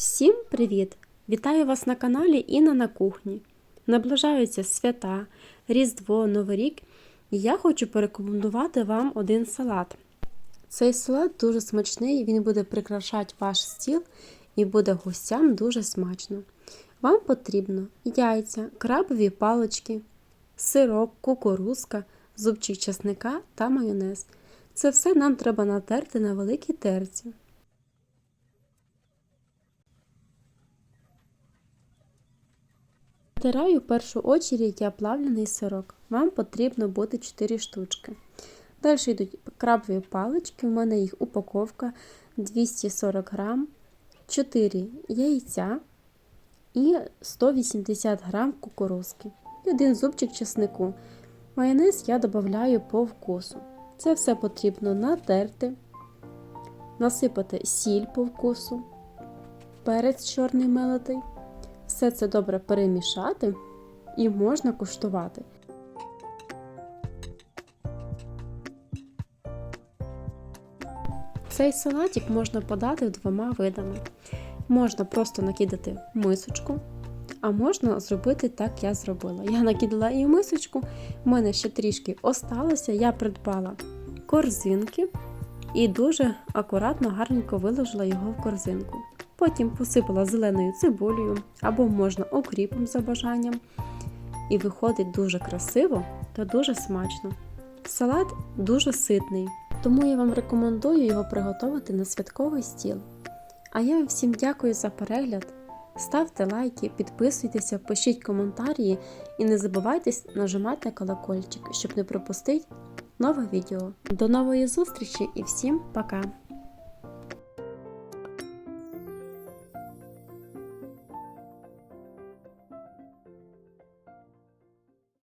Всім привіт! Вітаю вас на каналі Інна на кухні. Наближаються свята, Різдво, Новий рік, і я хочу порекомендувати вам один салат. Цей салат дуже смачний, він буде прикрашати ваш стіл і буде гостям дуже смачно. Вам потрібно яйця, крабові палички, сироп, кукурузка, зубчик чесника та майонез. Це все нам треба натерти на великій терці. Натираю в першу очередь я плавлений сирок. Вам потрібно буде 4 штучки. Далі йдуть крабові палички, у мене їх упаковка 240 грам, 4 яйця і 180 грам кукурузки. І один зубчик чеснику. Майонез я додаю по вкусу. Це все потрібно натерти, насипати сіль по вкусу, перець чорний мелитий. Все це добре перемішати і можна куштувати. Цей салатик можна подати двома видами. Можна просто накидати мисочку, а можна зробити так, я зробила. Я накидала і мисочку, в мене ще трішки осталося, я придбала корзинки і дуже акуратно, гарненько виложила його в корзинку. Потім посипала зеленою цибулею або можна окріпом за бажанням. І виходить дуже красиво та дуже смачно. Салат дуже ситний, тому я вам рекомендую його приготувати на святковий стіл. А я вам всім дякую за перегляд. Ставте лайки, підписуйтеся, пишіть коментарі і не забувайте нажимати на колокольчик, щоб не пропустити нове відео. До нової зустрічі і всім пока!